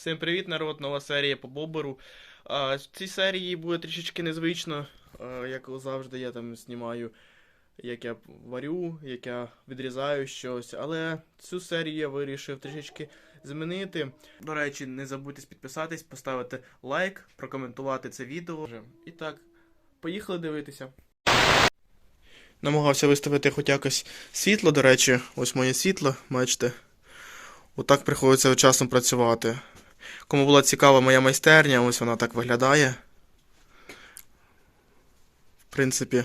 Всім привіт, народ! Нова серія по Боберу. В цій серії буде трішечки незвично, як завжди, я там знімаю, як я варю, як я відрізаю щось. Але цю серію я вирішив трішечки змінити. До речі, не забудьте підписатись, поставити лайк, прокоментувати це відео. І так, поїхали дивитися. Намагався виставити хоч якось світло, до речі, ось моє світло, бачите. Отак приходиться вчасно працювати. Кому була цікава моя майстерня, ось вона так виглядає. В принципі.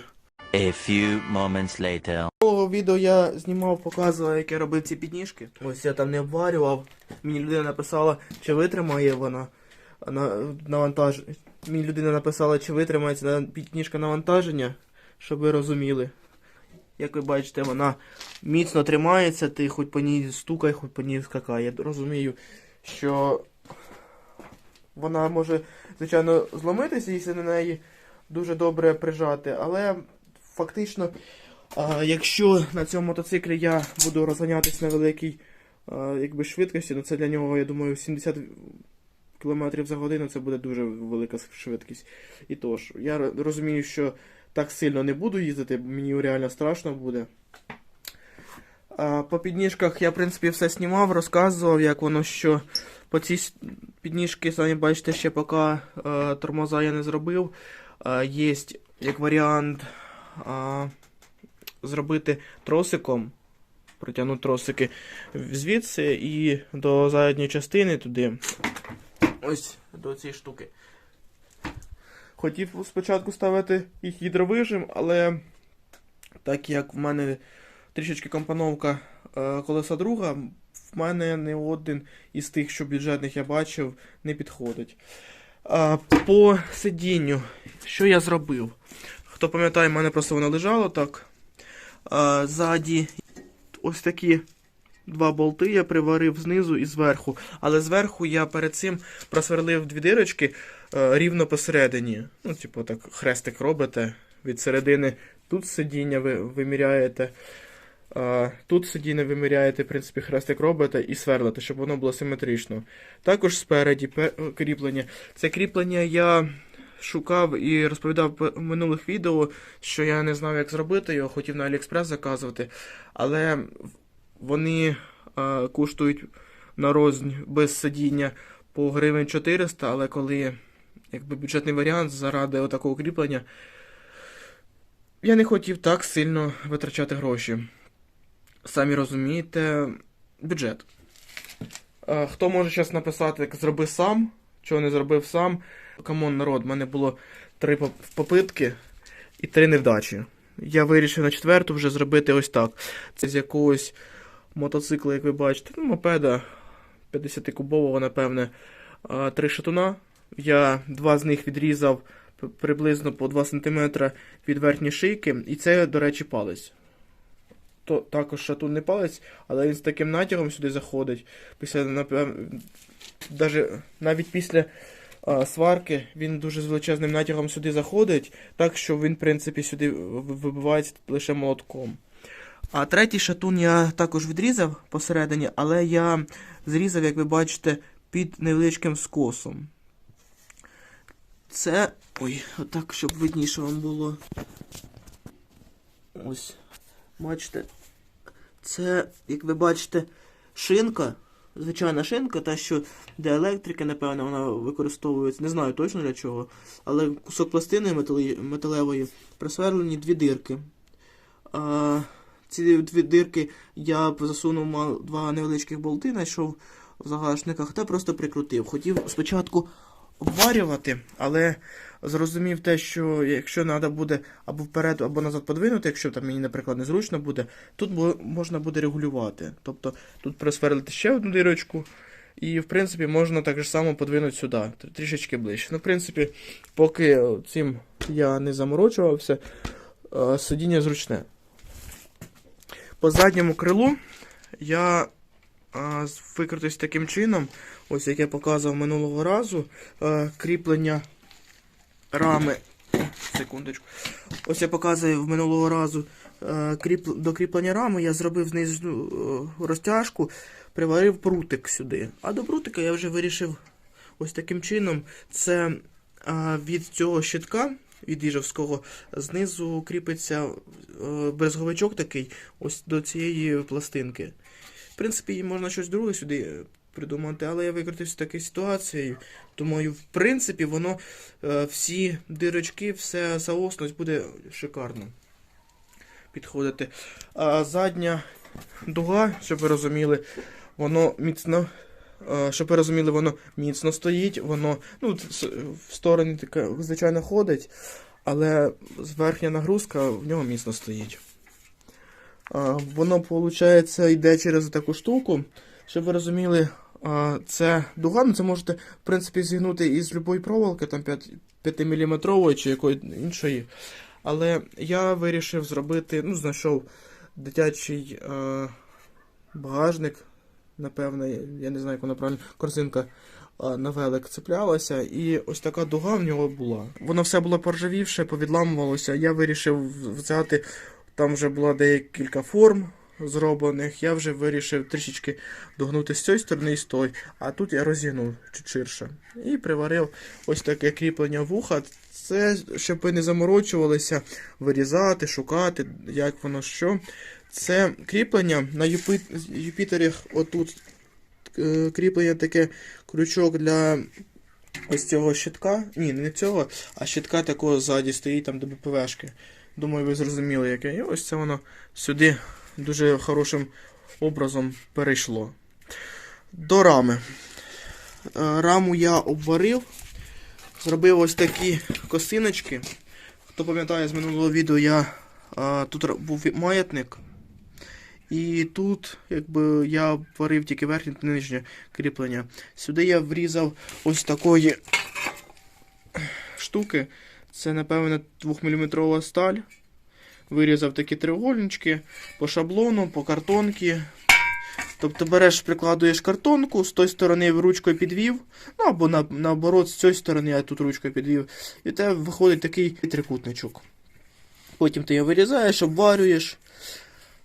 A few moments later. Того відео я знімав, показував, як я робив ці підніжки. Ось я там не обварював. Мені людина написала, чи витримає вона на навантаж... Мені людина написала, чи витримається підніжка навантаження, щоб ви розуміли. Як ви бачите, вона міцно тримається, ти хоч по ній стукай, хоч по ній скакай. Я розумію, що вона може, звичайно, зломитися, якщо на неї дуже добре прижати, але фактично, якщо на цьому мотоциклі я буду розганятись на великій якби, швидкості, ну це для нього, я думаю, 70 км за годину це буде дуже велика швидкість. І тож, я розумію, що так сильно не буду їздити, мені реально страшно буде. По підніжках я, в принципі, все знімав, розказував, як воно що. По цій підніжки, самі бачите, ще поки е, тормоза я не зробив. Е, є як варіант е, зробити тросиком, протягнути тросики звідси і до задньої частини туди. Ось до цієї штуки. Хотів спочатку ставити їх гідровижим, але так як в мене трішечки компоновка е, колеса друга, в мене не один із тих, що бюджетних я бачив, не підходить. А, по сидінню, що я зробив? Хто пам'ятає, в мене просто воно лежало так. А, ззаді ось такі два болти я приварив знизу і зверху. Але зверху я перед цим просверлив дві дирочки е, рівно посередині. Ну, типу, так, хрестик робите від середини. Тут сидіння ви виміряєте. Тут сидіння виміряєте, в принципі, хрестик робите і сверлите, щоб воно було симетрично. Також спереді кріплення. Це кріплення я шукав і розповідав в минулих відео, що я не знав, як зробити його, хотів на Аліекспрес заказувати, але вони а, коштують на рознь без сидіння по гривень 400, але коли якби бюджетний варіант заради отакого кріплення, я не хотів так сильно витрачати гроші. Самі розумієте, бюджет. Е, Хто може зараз написати, як зроби сам, чого не зробив сам. Камон, народ, в мене було три попитки і три невдачі. Я вирішив на четверту вже зробити ось так. Це з якогось мотоцикла, як ви бачите, ну, мопеда 50-кубового, напевне, три шатуна. Я два з них відрізав приблизно по 2 см від верхньої шийки, і це, до речі, палець. То, також шатун не палець, але він з таким натягом сюди заходить. Після. Даже, навіть після а, сварки він дуже з величезним натягом сюди заходить, так що він, в принципі, сюди вибивається лише молотком. А третій шатун я також відрізав посередині, але я зрізав, як ви бачите, під невеличким скосом. Це. Ой, отак, щоб видніше вам було. Ось. Бачите. Це, як ви бачите, шинка. Звичайна шинка, та що для електрики, напевно, вона використовується. Не знаю точно для чого. Але кусок пластини металевої присверлені дві дирки. А, ці дві дирки я засунув мал- два невеличких болти, знайшов в загашниках та просто прикрутив. Хотів спочатку обварювати, але зрозумів те, що якщо треба буде або вперед, або назад подвинути, якщо там мені, наприклад, незручно буде, тут можна буде регулювати. Тобто тут просверлити ще одну дирочку, і в принципі можна так же само подвинути сюди, тр- трішечки ближче. Ну, в принципі, поки цим я не заморочувався, е, сидіння зручне. По задньому крилу я а, викрутився таким чином, ось як я показував минулого разу, е, кріплення рами. Секундочку. Ось я показую минулого разу е, до кріплення рами я зробив знизу е, розтяжку, приварив прутик сюди. А до прутика я вже вирішив ось таким чином. Це від цього щитка, від їжовського, знизу кріпиться брезговичок такий, ось до цієї пластинки. В принципі, можна щось друге сюди придумати, але я викрутився такою ситуацією. Думаю, в принципі, воно е, всі дирочки, все заосность буде шикарно підходити. А задня дуга, щоб ви розуміли, воно міцно. е, Щоб ви розуміли, воно міцно стоїть, воно ну, в сторони таке, звичайно, ходить, але верхня нагрузка в нього міцно стоїть. Воно, виходить, йде через таку штуку. Щоб ви розуміли, це дуга, ну це можете, в принципі, зігнути із будь-якої проволоки, там 5, мм чи якої іншої. Але я вирішив зробити, ну, знайшов дитячий е, багажник, напевно, я не знаю, як вона правильно, корзинка е, на велик цеплялася, і ось така дуга в нього була. Воно все було поржавівше, повідламувалося. Я вирішив взяти, там вже було декілька форм зроблених. Я вже вирішив трішечки догнути з цієї сторони і з тої, а тут я розігнув чуть ширше. І приварив ось таке кріплення вуха. Це щоб ви не заморочувалися, вирізати, шукати, як воно що. Це кріплення на Юпи... Юпітерах отут е, кріплення таке крючок для ось цього щитка. Ні, не цього, а щитка такого ззаді стоїть там до БПВшки. Думаю, ви зрозуміли, яке. І ось це воно сюди дуже хорошим образом перейшло. До рами. Е, Раму я обварив. Зробив ось такі косиночки. Хто пам'ятає з минулого відео, я а, тут був маятник. І тут, якби я варив тільки верхнє та нижнє кріплення. Сюди я врізав ось такої штуки. Це, напевно, 2-мм сталь. Вирізав такі треугольнички по шаблону, по картонці. Тобто береш, прикладуєш картонку, з тої сторони ручкою підвів, ну або на, наоборот, з цієї сторони я тут ручкою підвів. І тебе виходить такий трикутничок. Потім ти його вирізаєш, обварюєш.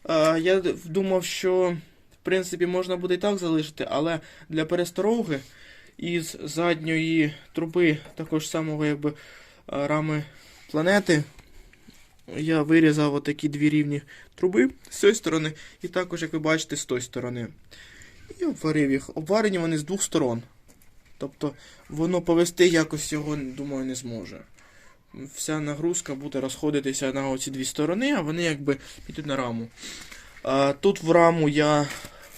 А, я думав, що в принципі можна буде і так залишити, але для перестороги із задньої труби, також самого якби рами планети, я вирізав отакі дві рівні труби з цієї сторони, і також, як ви бачите, з тої сторони. І обварив їх. Обварені вони з двох сторон. Тобто воно повести якось його, думаю, не зможе. Вся нагрузка буде розходитися на оці дві сторони, а вони якби підуть на раму. А, тут в раму я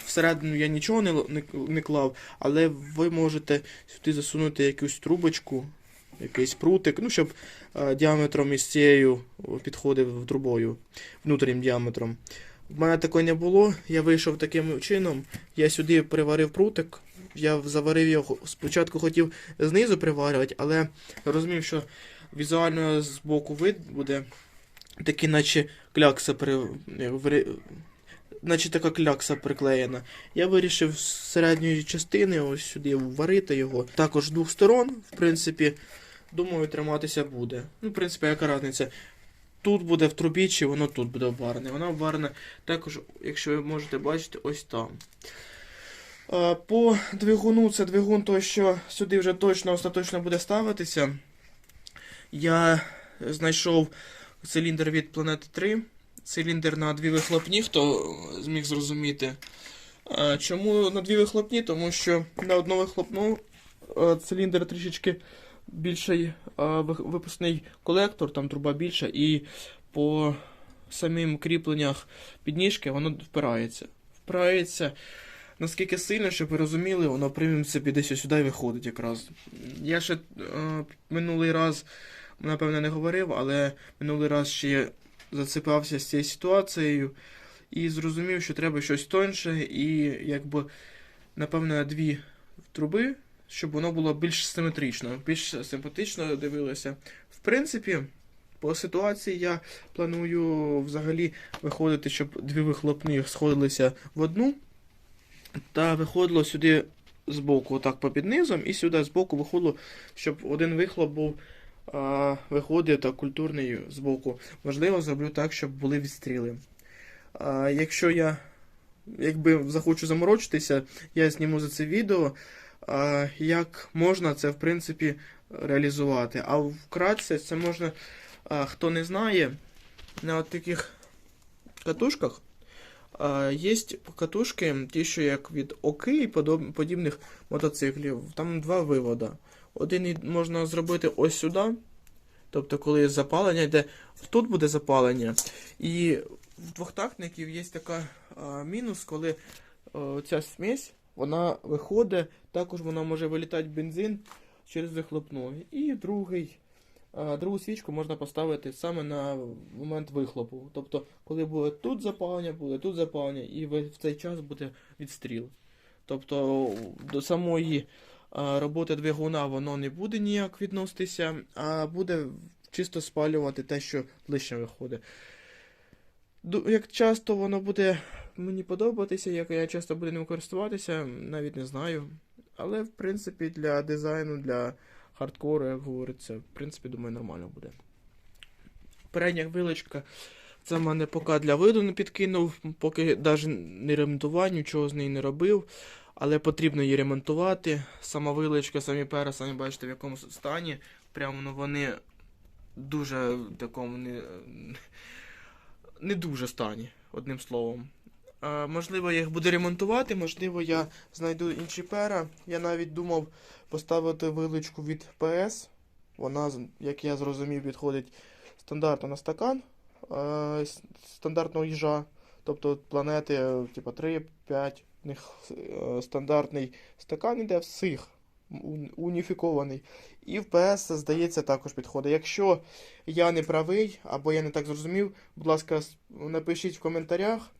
всередину я нічого не, не, не клав, але ви можете сюди засунути якусь трубочку, якийсь прутик, ну, щоб а, діаметром із цією підходив трубою, внутрішнім діаметром. В мене такої не було, я вийшов таким чином, я сюди приварив прутик, я заварив його, спочатку хотів знизу приварювати, але розумів, що візуально з боку вид буде такий, наче клякса при... як наче така клякса приклеєна. Я вирішив з середньої частини ось сюди варити його. Також з двох сторон, в принципі, думаю, триматися буде. Ну, в принципі, яка різниця? Тут буде в трубі, чи воно тут буде обварене. Воно обварене також, якщо ви можете бачити, ось там. По двигуну, це двигун той, що сюди вже точно остаточно буде ставитися. Я знайшов циліндр від Планети 3. Циліндр на дві вихлопні, хто зміг зрозуміти. Чому на дві вихлопні? Тому що на одну вихлопну циліндр трішечки більший е, випускний колектор, там труба більша, і по самим кріпленнях підніжки воно впирається. Впирається наскільки сильно, щоб ви розуміли, воно принципі десь сюди і виходить якраз. Я ще е, минулий раз, напевно, не говорив, але минулий раз ще зацепився з цією ситуацією і зрозумів, що треба щось тоньше, і якби, напевно, дві труби, щоб воно було більш симетрично, більш симпатично дивилося. В принципі, по ситуації я планую взагалі виходити, щоб дві вихлопні сходилися в одну, та виходило сюди збоку, отак попід низом, і сюди збоку виходило, щоб один вихлоп був а, виходить так культурний збоку. Можливо, зроблю так, щоб були відстріли. А, якщо я якби захочу заморочитися, я зніму за це відео, як можна це в принципі реалізувати. А вкратце це можна, хто не знає, на от таких катушках. Є катушки, ті, що як від ОКИ і подібних мотоциклів. Там два вивода. Один можна зробити ось сюди. Тобто, коли запалення йде, тут буде запалення. І в двохтактників є така а, мінус, коли а, ця смесь вона виходить, також вона може вилітати бензин через вихлопну. І другий, другу свічку можна поставити саме на момент вихлопу. Тобто, коли буде тут запалення, буде тут запалення, і в цей час буде відстріл. Тобто до самої роботи двигуна воно не буде ніяк відноситися, а буде чисто спалювати те, що лише виходить. Як часто воно буде мені подобатися, як я часто буду ним користуватися, навіть не знаю. Але, в принципі, для дизайну, для хардкору, як говориться, в принципі, думаю, нормально буде. Передня вилочка. Це в мене поки для виду не підкинув, поки навіть не ремонтував, нічого з нею не робив. Але потрібно її ремонтувати. Сама вилочка, самі пера, самі бачите, в якому стані. Прямо ну, вони дуже в такому не, не дуже стані, одним словом. А, можливо, я їх буду ремонтувати, можливо, я знайду інші пера. Я навіть думав поставити вилочку від PS. Вона, як я зрозумів, підходить стандартно на стакан е, стандартного їжа. Тобто планети, е, типу 3-5, в них е, стандартний стакан іде всіх, ун- уніфікований. І в PS, здається, також підходить. Якщо я не правий, або я не так зрозумів, будь ласка, напишіть в коментарях.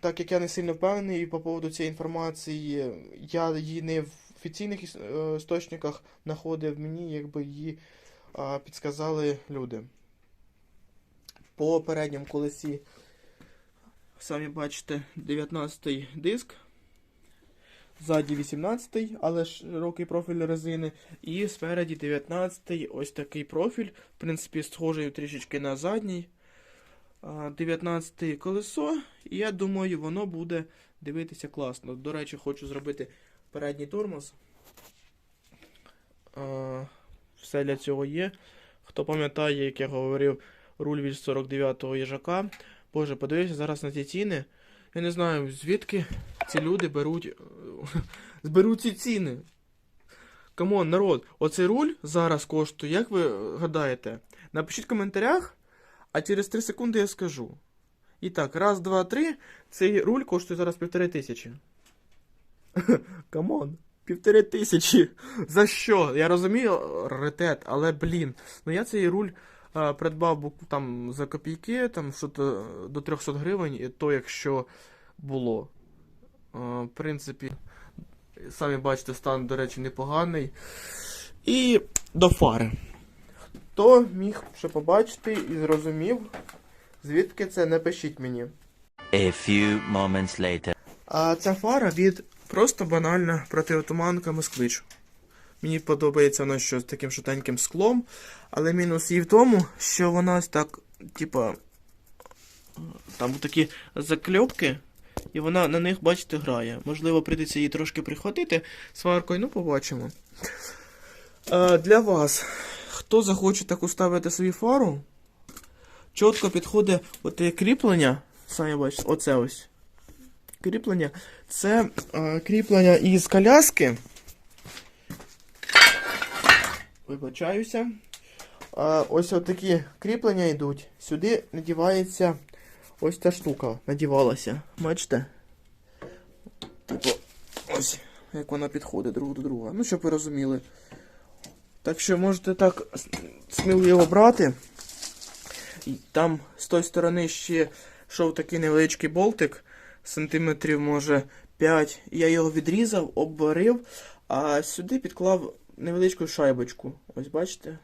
Так як я не сильно впевнений по поводу цієї інформації, я її не в офіційних е, істочниках знаходив, мені якби її підсказали люди. По передньому колесі, самі бачите, 19-й диск. Ззаді 18-й, але широкий профіль резини. І спереді 19-й ось такий профіль. В принципі, схожий трішечки на задній. А, 19 колесо. І я думаю, воно буде дивитися класно. До речі, хочу зробити передній тормоз. Все для цього є. Хто пам'ятає, як я говорив, руль від 49-го їжака. Боже, подивився зараз на ці ціни. Я не знаю, звідки ці люди беруть, зберуть ці ціни. Камон, народ, оцей руль зараз коштує, як ви гадаєте? Напишіть в коментарях, а через 3 секунди я скажу. І так, раз, два, три. Цей руль коштує зараз півтори тисячі. Камон, півтори тисячі. За що? Я розумію раритет, але блін. Ну я цей руль а, придбав там за копійки, там що то до 300 гривень, і то якщо було. А, в принципі, самі бачите, стан, до речі, непоганий. І до фари. Хто міг ще побачити і зрозумів, звідки це, напишіть мені. A few moments later. А ця фара від просто банальна протиотуманка москвич. Мені подобається вона що з таким шутеньким склом, але мінус її в тому, що вона ось так, типа, там такі закльопки, і вона на них, бачите, грає. Можливо, прийдеться її трошки прихватити сваркою, ну побачимо. А, для вас, хто захоче таку ставити собі фару, чітко підходить оте кріплення, самі бачите, оце ось кріплення. Це е, кріплення із коляски. Вибачаюся. Е, ось такі кріплення йдуть. Сюди надівається ось ця штука. Надівалася. Бачите? Типу, ось, як вона підходить друг до друга. Ну, щоб ви розуміли. Так що можете так сміливо брати. Там з тої сторони ще йшов такий невеличкий болтик, сантиметрів, може, 5. Я його відрізав, обварив, а сюди підклав невеличку шайбочку. Ось бачите?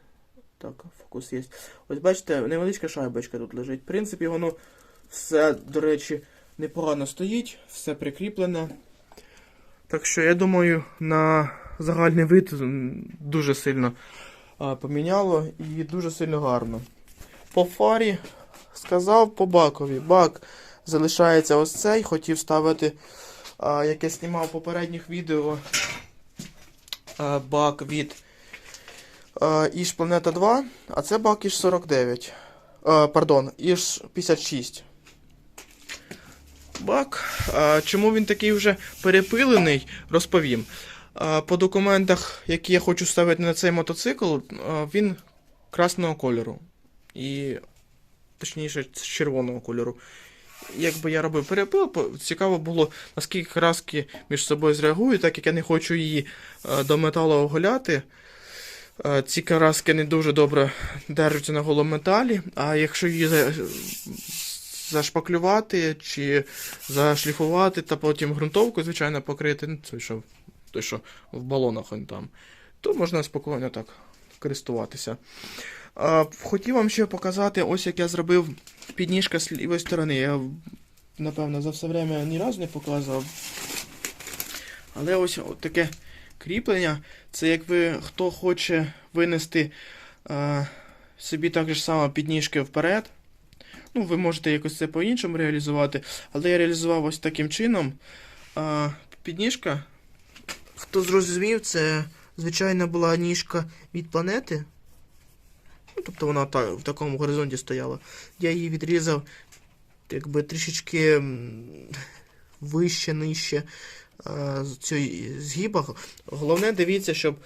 Так, фокус є. Ось бачите, невеличка шайбочка тут лежить. В принципі, воно все, до речі, непогано стоїть, все прикріплене. Так що я думаю, на загальний вид дуже сильно поміняло і дуже сильно гарно. По фарі сказав по бакові. Бак залишається ось цей. Хотів ставити, як я знімав попередніх відео, бак від Іж Планета 2, а це бак Іж 49. А, пардон, Іж 56. Бак. Чому він такий вже перепилений, розповім. По документах, які я хочу ставити на цей мотоцикл, він красного кольору. І точніше, з червоного кольору. Якби я робив перепил, цікаво було, наскільки краски між собою зреагують, так як я не хочу її е, до металу оголяти. Е, ці краски не дуже добре держаться на голому металі, а якщо її зашпаклювати чи зашліфувати та потім ґрунтовку, звичайно, покрити, ну, це що, той, що в балонах он там, то можна спокійно так користуватися. А, хотів вам ще показати, ось як я зробив підніжка з лівої сторони. Я, напевно, за все время ні разу не показував. Але ось таке кріплення. Це як хто хоче винести а, собі так же само підніжки вперед. Ну, ви можете якось це по-іншому реалізувати, але я реалізував ось таким чином. А, підніжка. Хто зрозумів, це звичайно була ніжка від планети. Ну, тобто вона та, в такому горизонті стояла. Я її відрізав якби трішечки вище, нижче цієї згіба. Головне, дивіться, щоб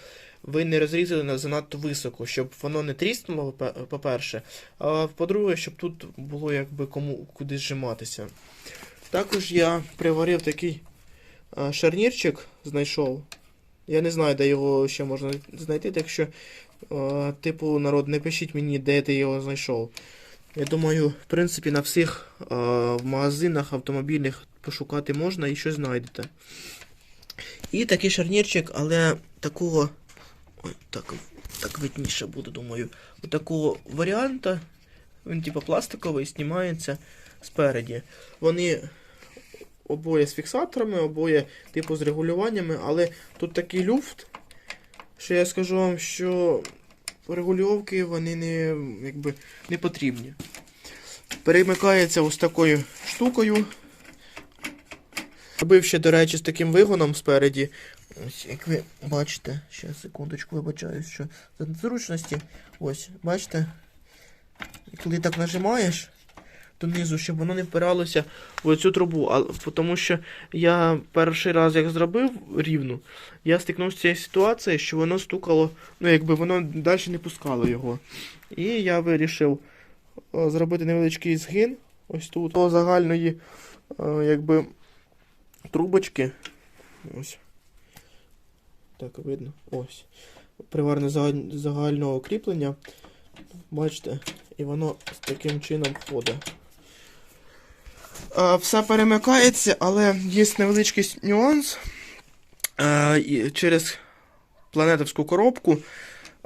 ви не розрізали занадто високо, щоб воно не тріснуло, по- по-перше, а по-друге, щоб тут було якби кому куди зжиматися. Також я приварив такий шарнірчик, знайшов. Я не знаю, де його ще можна знайти, так що Е, Типу, народ, не пишіть мені, де ти його знайшов. Я думаю, в принципі, на всіх е, в магазинах автомобільних пошукати можна і щось знайдете. І такий шарнірчик, але такого. Ой, так, так видніше буде, думаю. Такого варіанта. Він типу пластиковий, знімається спереді. Вони обоє з фіксаторами, обоє типу з регулюваннями, але тут такий люфт. Що я скажу вам, що регульовки вони не, якби, не потрібні. Перемикається ось такою штукою. Робив ще, до речі, з таким вигоном спереді. Ось, як ви бачите, ще секундочку, вибачаюсь, що за незручності. Ось, бачите? Коли так нажимаєш донизу, щоб воно не впиралося в цю трубу. А, тому що я перший раз як зробив рівну, я стикнувся з цією ситуацією, що воно стукало, ну якби воно далі не пускало його. І я вирішив е, зробити невеличкий згин ось тут до загальної е, якби трубочки. Ось. Так, видно. Ось. Приварне загального кріплення. Бачите, і воно таким чином ходить. Е, Все перемикається, але є невеличкий нюанс. Е, Через планетовську коробку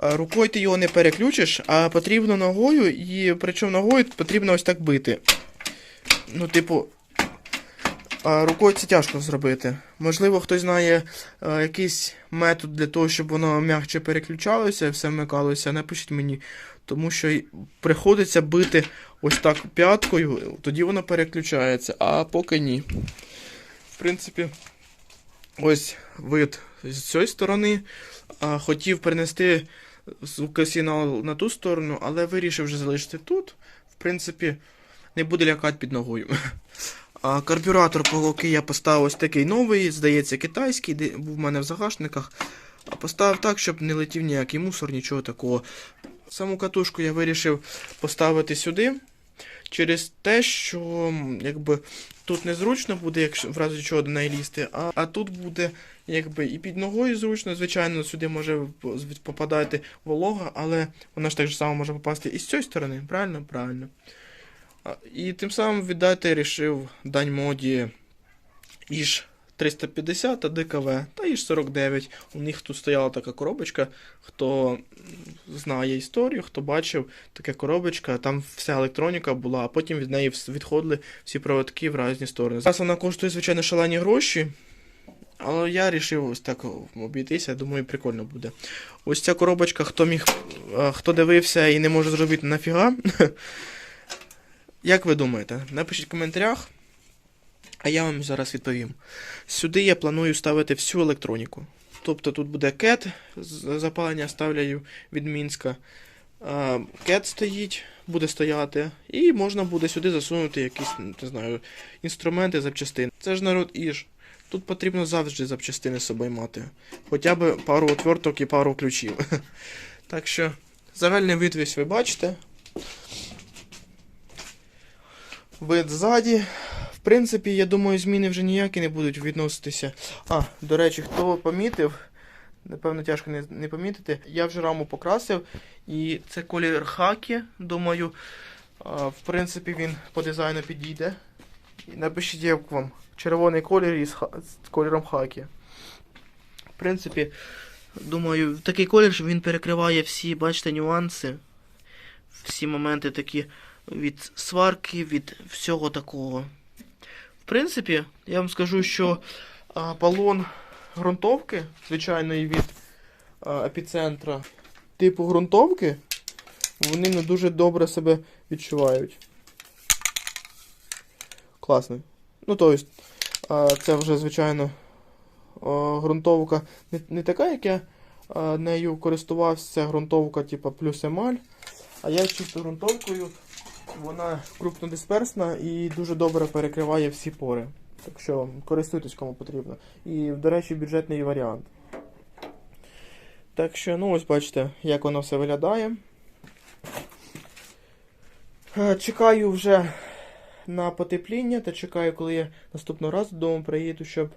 е, рукою ти його не переключиш, а потрібно ногою, і причому ногою потрібно ось так бити. Ну, типу, рукою це тяжко зробити. Можливо, хтось знає якийсь метод для того, щоб воно м'якше переключалося і все вмикалося. Напишіть мені, тому що приходиться бити ось так п'яткою, тоді воно переключається, а поки ні. В принципі, ось вид з цієї сторони. Хотів перенести звукосигнал на ту сторону, але вирішив вже залишити тут. В принципі, не буде лякати під ногою. А карбюратор, поки я поставив ось такий новий, здається, китайський, де був в мене в загашниках. А поставив так, щоб не летів ніякий мусор, нічого такого. Саму катушку я вирішив поставити сюди. Через те, що якби тут незручно буде, якщо в разі чого до неї лізти, а, а тут буде якби і під ногою зручно, звичайно, сюди може попадати волога, але вона ж так же само може попасти і з цієї сторони, правильно? Правильно. І тим самим віддати рішив дань моді Іж 350 та ДКВ та Іж 49. У них тут стояла така коробочка. Хто знає історію, хто бачив, така коробочка, там вся електроніка була, а потім від неї відходили всі проводки в різні сторони. Зараз вона коштує, звичайно, шалені гроші. Але я вирішив ось так обійтися, думаю, прикольно буде. Ось ця коробочка, хто міг, е, хто дивився і не може зробити нафіга. Як ви думаєте? Напишіть в коментарях, а я вам зараз відповім. Сюди я планую ставити всю електроніку. Тобто тут буде кет, запалення ставлю від Мінська. Кет стоїть, буде стояти, і можна буде сюди засунути якісь, не знаю, інструменти, запчастини. Це ж народ іж. Тут потрібно завжди запчастини з собою мати. Хоча б пару отверток і пару ключів. Так що, загальний вид ви бачите. Вид ззаді. Принципі, я думаю, зміни вже ніякі не будуть відноситися. А, до речі, хто помітив, напевно, тяжко не, не помітити. Я вже раму покрасив, і це колір хакі, думаю. А, в принципі, він по дизайну підійде. І напишіть, як вам червоний колір із, ха- з кольором хакі. В принципі, думаю, такий колір, що він перекриває всі, бачите, нюанси, всі моменти такі від сварки, від всього такого. Принципі, я вам скажу, що а, балон ґрунтовки, звичайної від а, епіцентра, типу ґрунтовки, вони не дуже добре себе відчувають. Класний. Ну, тобто, це вже, звичайно, ґрунтовка не, не така, як я нею користувався, це ґрунтовка, типу, плюс емаль. А я чисто ґрунтовкою, вона крупнодисперсна і дуже добре перекриває всі пори. Так що користуйтесь кому потрібно. І, до речі, бюджетний варіант. Так що, ну ось бачите, як воно все виглядає. Е, Чекаю вже на потепління та чекаю, коли я наступного разу додому приїду, щоб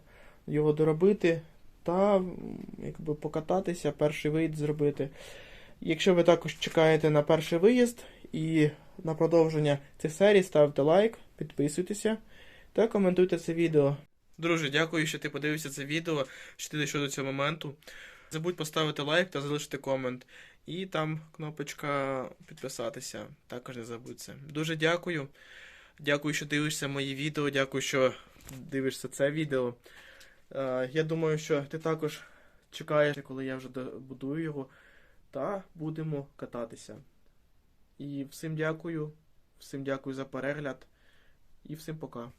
його доробити та якби покататися, перший виїзд зробити. Якщо ви також чекаєте на перший виїзд і на продовження цих серій, ставте лайк, підписуйтеся та коментуйте це відео. Друже, дякую, що ти подивився це відео, що ти дійшов до цього моменту. Забудь поставити лайк та залишити комент. І там кнопочка підписатися. Також не забудь це. Дуже дякую. Дякую, що дивишся мої відео. Дякую, що дивишся це відео. Е, я думаю, що ти також чекаєш, коли я вже добудую його. Та будемо кататися. І всім дякую. Всім дякую за перегляд. І всім пока.